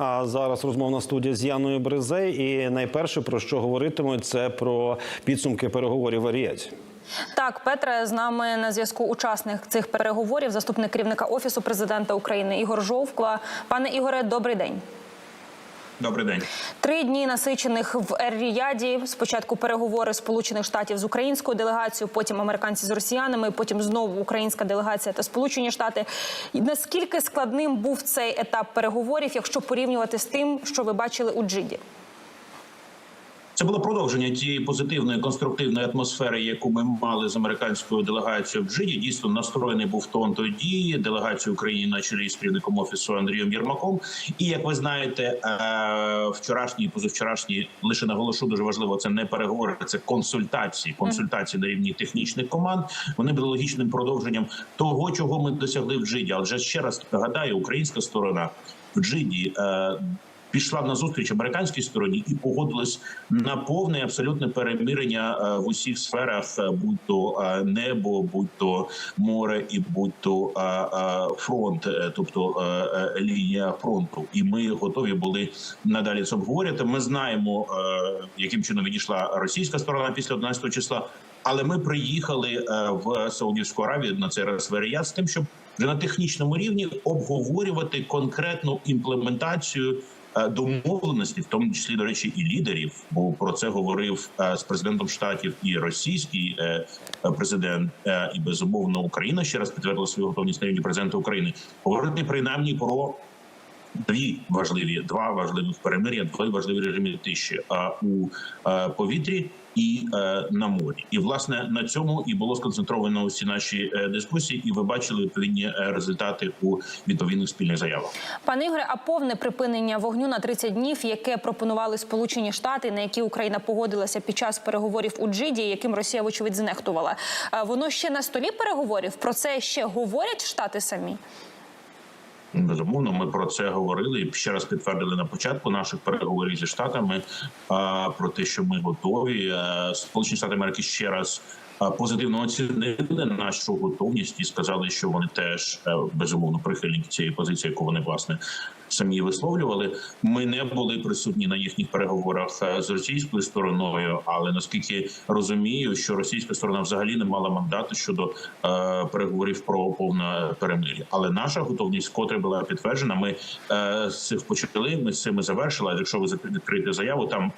А зараз розмовна студія з Яною Брезей. І найперше про що говоритимуть, це про підсумки переговорів в. Так, Петре, з нами на зв'язку учасник цих переговорів, заступник керівника офісу президента України Ігор Жовкла. Пане Ігоре, добрий день. Добрий день. Три дні насичених в Ер-Ріяді. Спочатку переговори Сполучених Штатів з українською делегацією, потім американці з росіянами, потім знову українська делегація та Сполучені Штати. І Наскільки складним був цей етап переговорів, якщо порівнювати з тим, що ви бачили у Джиді? Це було продовження тієї позитивної конструктивної атмосфери, яку ми мали з американською делегацією в Джиді. Дійсно настроєний був тон тоді. Делегацію України на чолі з керівником офісу Андрієм Єрмаком. І як ви знаєте, е, вчорашні і позавчорашні лише наголошу дуже важливо. Це не переговори, це консультації. Консультації на рівні технічних команд. Вони були логічним продовженням того, чого ми досягли в Джиді. Але ще раз нагадаю, українська сторона в Джиді. Пішла на зустріч американській стороні і погодилась на повне абсолютне перемирення е, в усіх сферах, е, будь то е, небо, будь то море, і будь то фронт, тобто лінія фронту. І ми готові були надалі це обговорювати. Ми знаємо, яким чином відійшла російська сторона після 11 числа. Але ми приїхали в Саудівську Аравію на цей раз в з тим, щоб вже на технічному рівні обговорювати конкретну імплементацію домовленості, в тому числі до речі, і лідерів, бо про це говорив е, з президентом штатів і російський е, е, президент, е, і безумовно Україна ще раз підтвердила свою готовність на рівні президента України. Говорити принаймні про дві важливі два важливих перемир'я, два важливі режими тиші у е, повітрі і е, на морі. І власне на цьому і було сконцентровано усі наші е, дискусії, і ви бачили відповідні е, результати у відповідних спільних заявах. Пане Ігоре, а повне припинення вогню на 30 днів, яке пропонували Сполучені Штати, на які Україна погодилася під час переговорів у Джиді, яким Росія вочевидь знехтувала, воно ще на столі переговорів. Про це ще говорять штати самі. Безумовно, ми про це говорили і ще раз підтвердили на початку наших переговорів зі штатами про те, що ми готові. Е, Сполучені Штати Америки ще раз а, позитивно оцінили нашу готовність і сказали, що вони теж е, безумовно прихильники цієї позиції, яку вони власне самі висловлювали. Ми не були присутні на їхніх переговорах е, з російською стороною, але наскільки розумію, що російська сторона взагалі не мала мандату щодо е, переговорів про повне перемир'я. Але наша готовність, котре була підтверджена, ми е, з цих почали. Ми з цими завершили. Якщо ви відкриєте заяву, там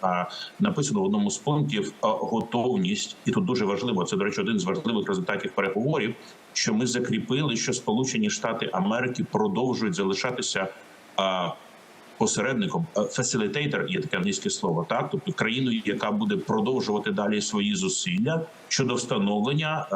написано в одному з пунктів готовність, і тут дуже важливо. Це до речі, один з важливих результатів переговорів. Що ми закріпили, що Сполучені Штати Америки продовжують залишатися посередником фасилітейтер є таке англійське слово, так тобто країною, яка буде продовжувати далі свої зусилля щодо встановлення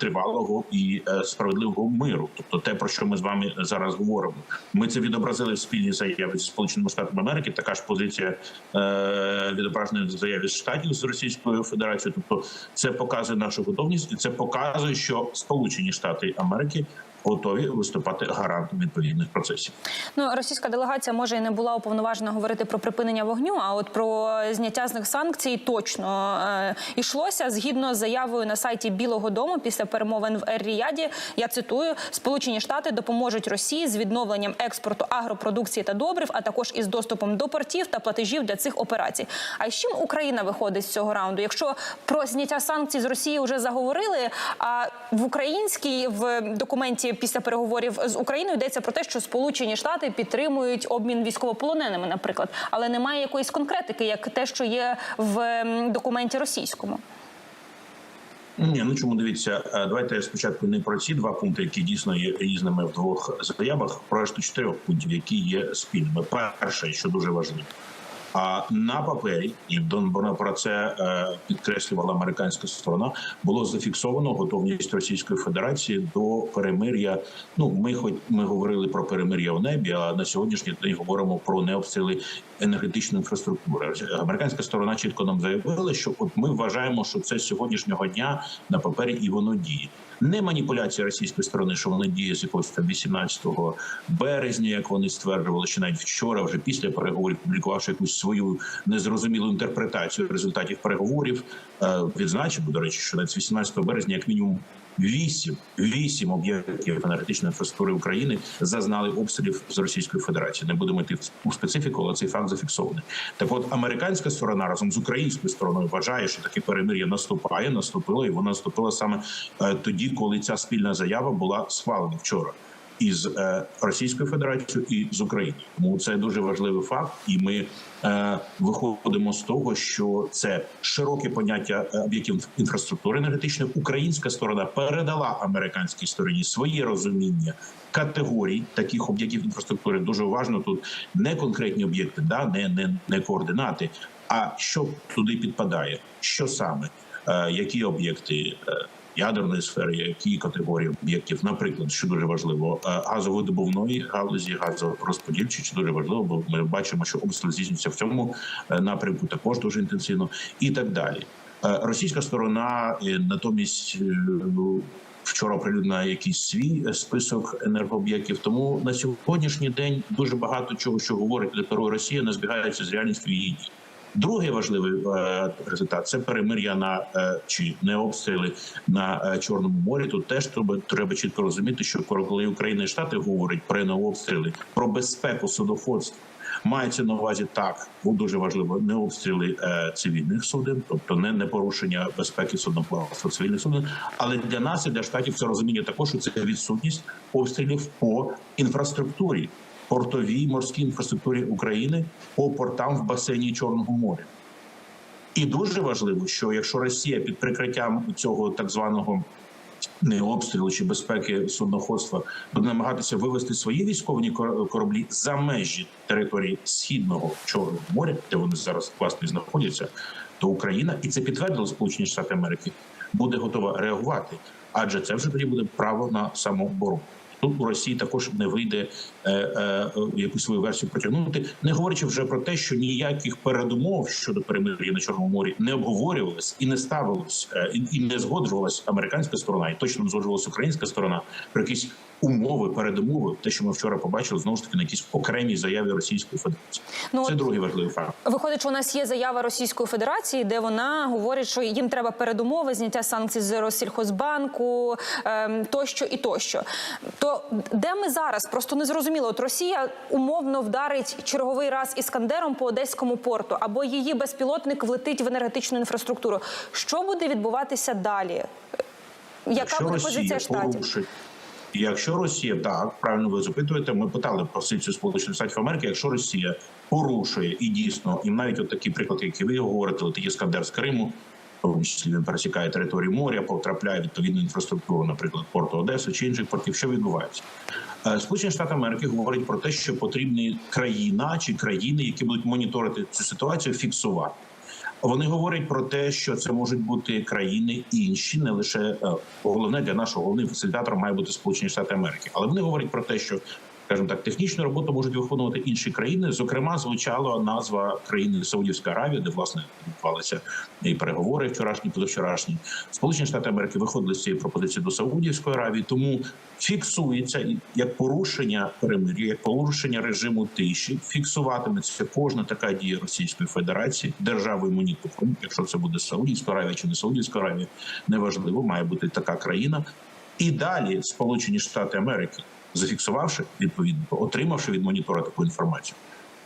тривалого і е, справедливого миру, тобто те, про що ми з вами зараз говоримо. Ми це відобразили в спільній заяві з Сполученими Штатами Америки. Така ж позиція е, відображена в заяві штатів з Російською Федерацією. Тобто, це показує нашу готовність, і це показує, що Сполучені Штати Америки готові виступати гарантом відповідних процесів. Ну російська делегація може і не була уповноважена говорити про припинення вогню, а от про зняття з них санкцій точно е, йшлося згідно з заявою на сайті Білого Дому після перемовин в Ер-Ріяді. Я цитую: Сполучені Штати допоможуть Росії з відновленням експорту агропродукції та добрив, а також із доступом до портів та платежів для цих операцій. А з чим Україна виходить з цього раунду? Якщо про зняття санкцій з Росії вже заговорили, а в українській в документі після переговорів з Україною йдеться про те, що Сполучені Штати підтримують обмін військовополоненими, наприклад, але немає якоїсь конкретики, як те, що є в документі російському. Ні, ну чому дивіться, е, давайте спочатку не про ці два пункти, які дійсно є різними в двох заявах, про решту чотирьох пунктів, які є спільними. Перше, що дуже важливо. А на папері, і Донбона про це е, підкреслювала американська сторона, було зафіксовано готовність Російської Федерації до перемир'я. Ну, ми хоч ми говорили про перемир'я в небі, а на сьогоднішній день говоримо про необстріли енергетичної інфраструктури. Американська сторона чітко нам заявила, що от ми вважаємо, що це з сьогоднішнього дня на папері і воно діє. Не маніпуляція російської сторони, що вони діє з якогось там 18 березня, як вони стверджували, що навіть вчора, вже після переговорів, публікувавши якусь свою незрозумілу інтерпретацію результатів переговорів, е, відзначив, до речі, що навіть з 18 березня, як мінімум. Вісім вісім об'єктів енергетичної інфраструктури України зазнали обстрілів з Російської Федерації. Не будемо йти у специфіку, але цей факт зафіксований. Так, от американська сторона разом з українською стороною вважає, що таке перемир'я наступає, наступило, і вона наступила саме е, тоді, коли ця спільна заява була схвалена вчора. Із е, Російською Федерацією і з Україною, тому це дуже важливий факт, і ми е, виходимо з того, що це широке поняття е, об'єктів інфраструктури енергетичної. Українська сторона передала американській стороні своє розуміння категорій таких об'єктів інфраструктури. Дуже уважно тут не конкретні об'єкти, да не, не, не координати, а що туди підпадає, що саме, які об'єкти. Ядерної сфери, які категорії об'єктів, наприклад, що дуже важливо, е, газовидобувної галузі, газорозподільчі, що дуже важливо, бо ми бачимо, що обстріли здійснюються в цьому е, напрямку також дуже інтенсивно, і так далі. Е, Російська сторона натомість вчора оприлюднила якийсь свій список енергооб'єктів. Тому на сьогоднішній день дуже багато чого, що говорить декларує Росія, не збігається з реальністю її дій. Другий важливий е, результат це перемир'я на е, чи не обстріли на е, чорному морі. Тут теж треба, треба чітко розуміти, що коли Україна і Штати говорять про не обстріли, про безпеку судоходства. Мається на увазі так, дуже важливо не обстріли цивільних суден, тобто не, не порушення безпеки судноплавства цивільних суден. Але для нас і для штатів це розуміння також що це відсутність обстрілів по інфраструктурі, портовій морській інфраструктурі України по портам в басейні Чорного моря. І дуже важливо, що якщо Росія під прикриттям цього так званого не обстрілу чи безпеки судноходства буде намагатися вивести свої військові кор- кораблі за межі території східного чорного моря, де вони зараз власне знаходяться, то Україна і це підтвердили Сполучені Штати Америки, буде готова реагувати, адже це вже тоді буде право на самооборону. Тут у Росії також не вийде е, е, якусь свою версію протягнути, не говорячи вже про те, що ніяких передумов щодо перемир'я на чорному морі не обговорювалось і не ставилось, е, і, і не згоджувалась американська сторона, і точно не згоджувалась українська сторона про якісь умови, передумови, те, що ми вчора побачили, знову ж таки на якісь окремій заяві Російської Федерації. Ну, Це от- другий важливий факт. Виходить, що у нас є заява Російської Федерації, де вона говорить, що їм треба передумови, зняття санкцій з Россільхозбанку, ем, тощо і тощо. То де ми зараз? Просто не зрозуміло. От Росія умовно вдарить черговий раз іскандером по одеському порту, або її безпілотник влетить в енергетичну інфраструктуру. Що буде відбуватися далі? Яка буде позиція штатів? порушить, якщо Росія так правильно ви запитуєте, ми питали позицію Сполучених Штатів Америки. Якщо Росія порушує і дійсно, і навіть от такий приклад, який ви говорите, от іскандер з Криму. Тому числі він пересікає територію моря, потрапляє відповідну інфраструктуру, наприклад, порту Одеси чи інших портів. Що відбувається? Е, Сполучені Штати Америки говорять про те, що потрібні країна чи країни, які будуть моніторити цю ситуацію, фіксувати. Вони говорять про те, що це можуть бути країни інші, не лише е, головне для нашого головним фасилітатором має бути Сполучені Штати Америки, але вони говорять про те, що скажімо так, технічну роботу можуть виконувати інші країни. Зокрема, звучала назва країни Саудівська Аравія, де власне відбувалися і переговори вчорашні, позавчорашні. Сполучені Штати Америки виходили з цієї пропозиції до Саудівської Аравії, тому фіксується як порушення перемир'я, як порушення режиму тиші. Фіксуватиметься кожна така дія Російської Федерації державою монітором. Якщо це буде Саудівська Аравія чи не Саудівська Аравія, неважливо, має бути така країна. І далі Сполучені Штати Америки, зафіксувавши відповідно, отримавши від монітора таку інформацію,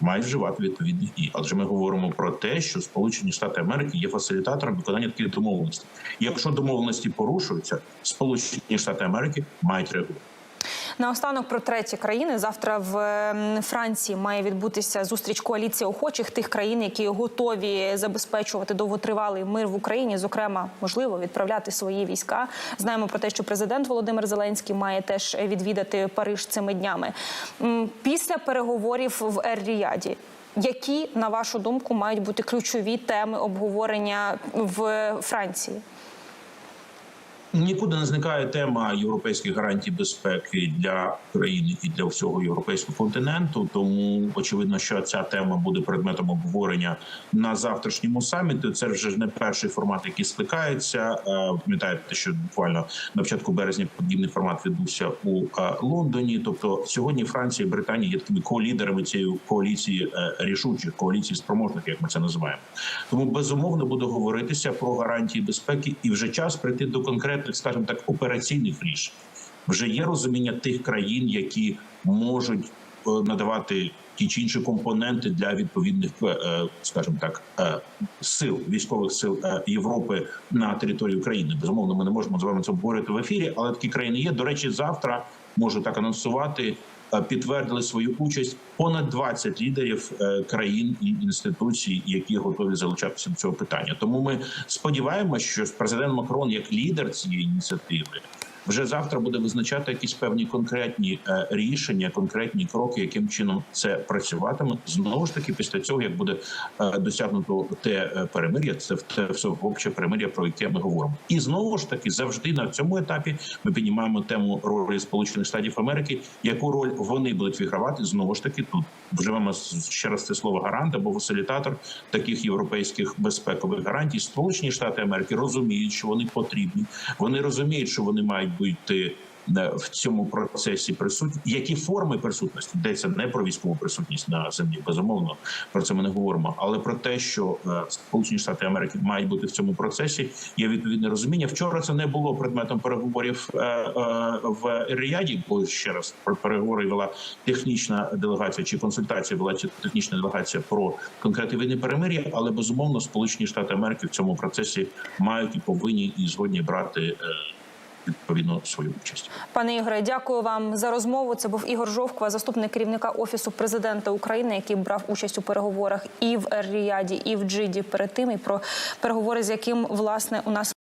мають вживати відповідні дій. Адже ми говоримо про те, що Сполучені Штати Америки є фасилітатором виконання таких домовленостей. Якщо домовленості порушуються, Сполучені Штати Америки мають реагувати. Наостанок про треті країни. Завтра в ем, Франції має відбутися зустріч коаліції охочих тих країн, які готові забезпечувати довготривалий мир в Україні. Зокрема, можливо, відправляти свої війська. Знаємо про те, що президент Володимир Зеленський має теж відвідати Париж цими днями. Після переговорів в Ер-Ріяді. Які, на вашу думку, мають бути ключові теми обговорення в Франції? Нікуди не зникає тема європейських гарантій безпеки для країни і для всього європейського континенту. Тому очевидно, що ця тема буде предметом обговорення на завтрашньому саміті. Це вже не перший формат, який скликається. Е, Пам'ятаєте, що буквально на початку березня подібний формат відбувся у е, Лондоні. Тобто сьогодні Франція і Британія є такими колідерами цієї коаліції е, рішучих коаліції спроможних, як ми це називаємо. Тому безумовно буде говоритися про гарантії безпеки, і вже час прийти до конкретних конкретних, скажімо так, операційних рішень. Вже є розуміння тих країн, які можуть е, надавати ті чи інші компоненти для відповідних, е, е, скажімо так, сил військових сил Європи на території України. Безумовно, ми не можемо з вами це обговорити в ефірі, але такі країни є. До речі, завтра можу так анонсувати. Е, Підтвердили свою участь понад 20 лідерів е, країн і інституцій, які готові залучатися до цього питання. Тому ми сподіваємося, що президент Макрон, як лідер цієї ініціативи, вже завтра буде визначати якісь певні конкретні е, рішення, конкретні кроки, яким чином це працюватиме. Знову ж таки, після цього як буде е, досягнуто те е, перемир'я, це те всеобще перемир'я, про яке ми говоримо. І знову ж таки, завжди на цьому етапі ми піднімаємо тему ролі Сполучених Штатів Америки. Яку роль вони будуть відгравати? Знову ж таки, тут вживаємо ще раз це слово гарант або фасилітатор таких європейських безпекових гарантій. Сполучені Штати Америки розуміють, що вони потрібні. Вони розуміють, що вони мають бути е, в цьому процесі присутні. Які форми присутності йдеться не про військову присутність на землі, безумовно про це ми не говоримо, але про те, що е, Сполучені Штати Америки мають бути в цьому процесі. Є відповідне розуміння. Вчора це не було предметом переговорів е, в Ріаді, бо ще раз про переговори вела технічна делегація чи консультація чи технічна делегація про конкретні війни перемир'я. Але безумовно, Сполучені Штати Америки в цьому процесі мають і повинні і згодні брати. Відповідно свою участь. Пане Ігоре, дякую вам за розмову. Це був Ігор Жовква, заступник керівника офісу президента України, який брав участь у переговорах і в Ер-Ріаді, і в Джиді перед тим, і про переговори, з яким власне у нас